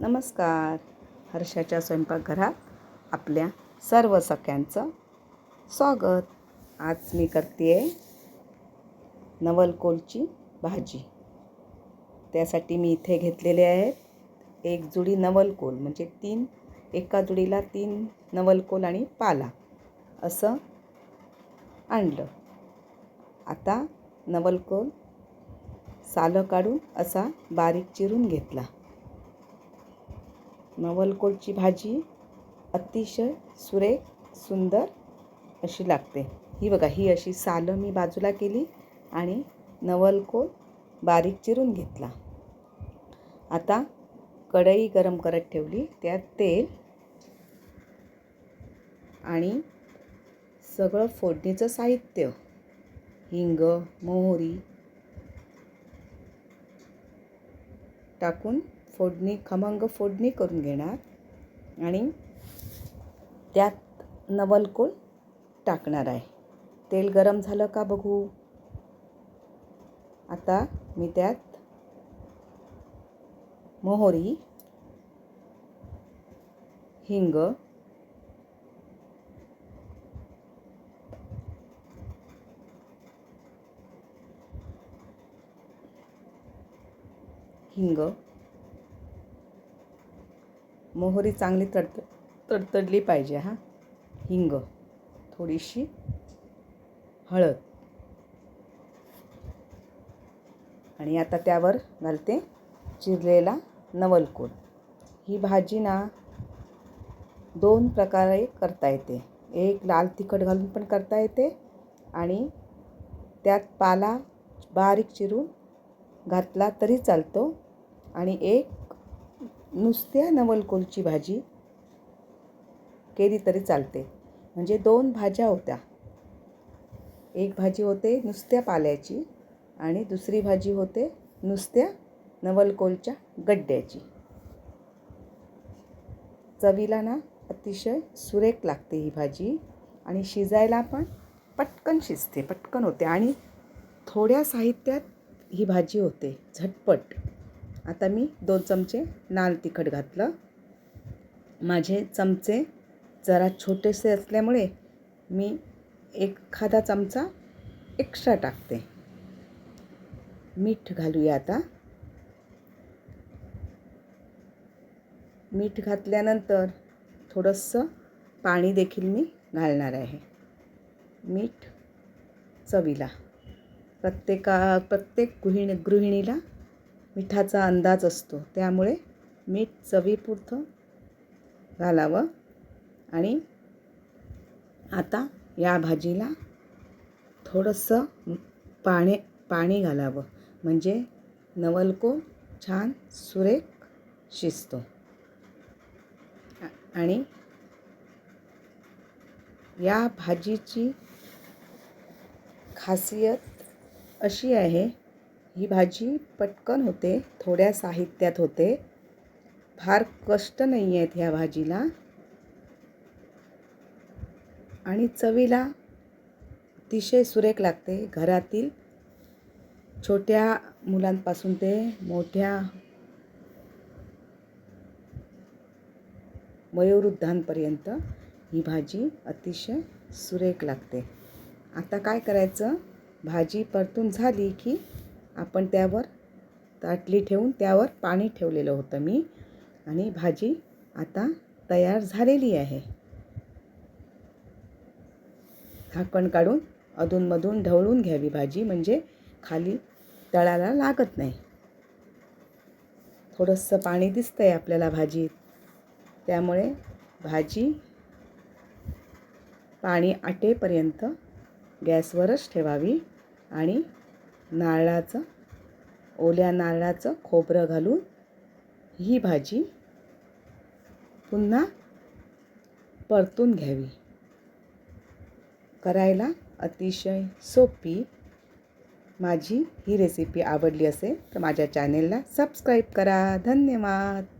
नमस्कार. हर्षाच्या स्वयंपाकघरात आपल्या सर्व सख्यांचं स्वागत. आज मी करते आहे नवलकोलची भाजी. त्यासाठी मी इथे घेतलेले आहेत एक जुडी नवलकोल म्हणजे तीन एका जुडीला तीन नवलकोल आणि पाला असं आणलं. आता नवलकोल सालं काढून असा बारीक चिरून घेतला. नवलकोलची भाजी अतिशय सुरेख सुंदर अशी लागते. ही बघा ही अशी सालं मी बाजूला केली आणि नवलकोल बारीक चिरून घेतला. आता कढई गरम करत ठेवली त्यात तेल आणि सगळं फोडणीचं साहित्य हिंग मोहरी टाकून फोडणी खमंग फोडणी करून घेणार. आणि त्यात नवलकोल टाकणार आहे. तेल गरम झालं का बघू? आता मी त्यात मोहरी हिंग हिंग मोहरी चांगली तडत तडतडली पाहिजे हां. हिंग थोडीशी हळद. आणि आता त्यावर घालते चिरलेला नवलकोल ही भाजी ना दोन प्रकारे करता येते. एक लाल तिखट घालून पण करता येते आणि त्यात पाला बारीक चिरून घातला तरी चालतो. आणि एक नुसत्या नवलकोलची भाजी केली तरी चालते. म्हणजे दोन भाज्या होत्या. एक भाजी होते नुसत्या पाल्याची आणि दुसरी भाजी होते नुसत्या नवलकोलच्या गड्ड्याची. चवीला ना अतिशय सुरेख लागते ही भाजी आणि शिजायला पण पटकन शिजते पटकन होते आणि थोड्या साहित्यात ही भाजी होते झटपट. आता मी दोन चमचे नाल तिखट घातलं. माझे चमचे जरा छोटेसे असल्यामुळे मी एखादा चमचा एक्स्ट्रा टाकते. मीठ घालूया आता. मीठ घातल्यानंतर थोडंसं पाणी देखील मी घालणार आहे. मीठ चवीला. प्रत्येका प्रत्येक गृहिणी गृहिणीला मिठाचा अंदाज असतो. त्यामुळे मीठ चवीपुरतं घालावं. आणि आता या भाजीला थोडंसं पाणी पाणी घालावं. म्हणजे नवलको छान सुरेख शिजतो. आणि या भाजीची खासियत अशी आहे ही भाजी पटकन होते थोड्या साहित्यात होते. फार कष्ट नाही आहेत ह्या भाजीला. आणि चवीला अतिशय सुरेख लागते घरातील छोट्या मुलांपासून ते मोठ्या वयोवृद्धांपर्यंत ही भाजी अतिशय सुरेख लागते. आता काय करायचं? भाजी परतून झाली की आपण त्यावर ताटली ठेवून त्यावर पाणी ठेवलेलं होतं मी. आणि भाजी आता तयार झालेली आहे. झाकण काढून अधूनमधून ढवळून घ्यावी भाजी म्हणजे खाली तळाला लागत नाही. थोडंसं पाणी दिसतं आहे आपल्याला भाजीत. त्यामुळे भाजी पाणी आटेपर्यंत गॅसवरच ठेवावी आणि नारळाचं ओल्या नारळाचं खोबरं घालून ही भाजी पुन्हा परतून घ्यावी. करायला अतिशय सोपी माझी ही रेसिपी आवडली असेल तर माझ्या चॅनेलला सबस्क्राईब करा. धन्यवाद.